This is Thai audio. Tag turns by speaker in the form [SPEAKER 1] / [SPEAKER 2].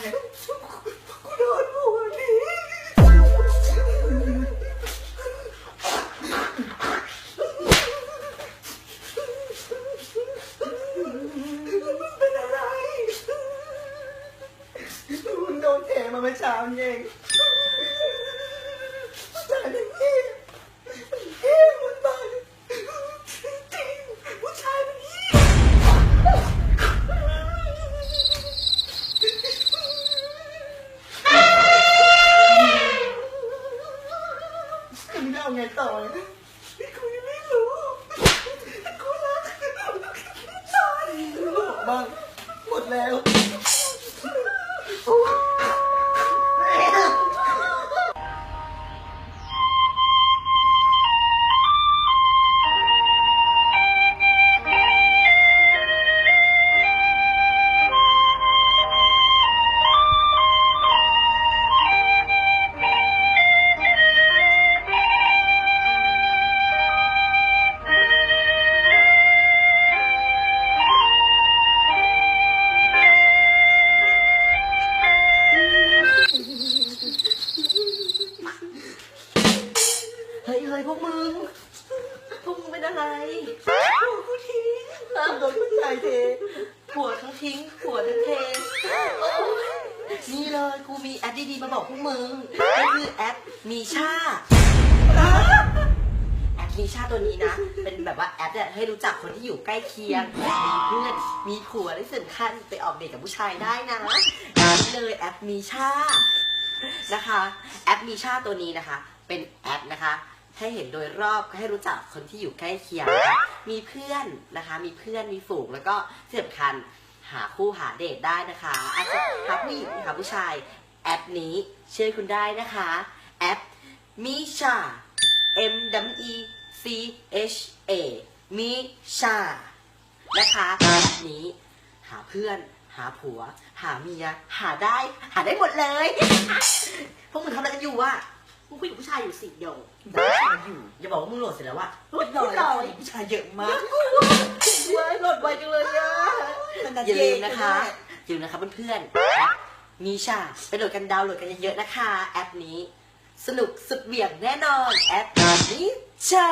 [SPEAKER 1] เลกูโดนผัวดีมึงเป็นอะไรมังโดนเทมาเมื่อเช้านี่เอง มึงจะเอาไงต่อกูยังไม่รู้กูรักใช่ลูกบ้างหมดแล้ว
[SPEAKER 2] ฮ้ยเฮ้ยพวกมึง พวกมึงเป็นอะไรผั
[SPEAKER 3] ว
[SPEAKER 1] กูท
[SPEAKER 3] ิ้ง
[SPEAKER 1] ห้ามโดนผู้ชายเท
[SPEAKER 2] ผัวทั้งทิ้งผัวทั้งเทนี่เลยกูมีแอปดีๆมาบอกพวกมึงก็คือแอปมีชาแอปมีชาตัวนี้นะ เป็นแบบว่าแอปเนี่ยให้รู้จักคนที่อยู่ใกล้เคียง มีเพื่อน มีผัวได้สำคัญไปออกเดทกับผู้ชายได้นะนี่เลยแอปมีชานะคะ แอปมีชาตัวนี้นะคะ เป็นแอปนะคะ ให้เห็นโดยรอบให้รู้จักคนที่อยู่ใกล้เคียงนะคะมีเพื่อนนะคะ มีเพื่อนมีฝูงแล้วก็ที่สำคัญหาคู่หาเดทได้นะคะอาจจะหาผู้หญิงหาผู้ชายแอปนี้ช่วยคุณได้นะคะ แอปมิชา M W E C H A มิชานะคะแอปนี้หาเพื่อนหาผัว หาเมีย หาได้ หาได้หมดเลย พวกมึงทำอะไรกันอยู่วะ
[SPEAKER 3] มึงคุยกับผู้ชายอยู่สิโย
[SPEAKER 1] ผู้ชายอยู่
[SPEAKER 2] อย่าบอกว่ามึงโหลดเสร็จแล้ววะ
[SPEAKER 1] หมดหน่อยผู้ชายเยอะมาก
[SPEAKER 2] เว้ยโหลดไวจังเลยอะมันนัดอย่าเย็ลืนมนะคะอย่าลืมนะคะเพื่อนๆแอปมีชาไปโหลดกันดาวน์โหลดกันเยอะๆนะคะ แอปนี้ สนุกสุดเหวี่ยงแน่นอน แอปมีชา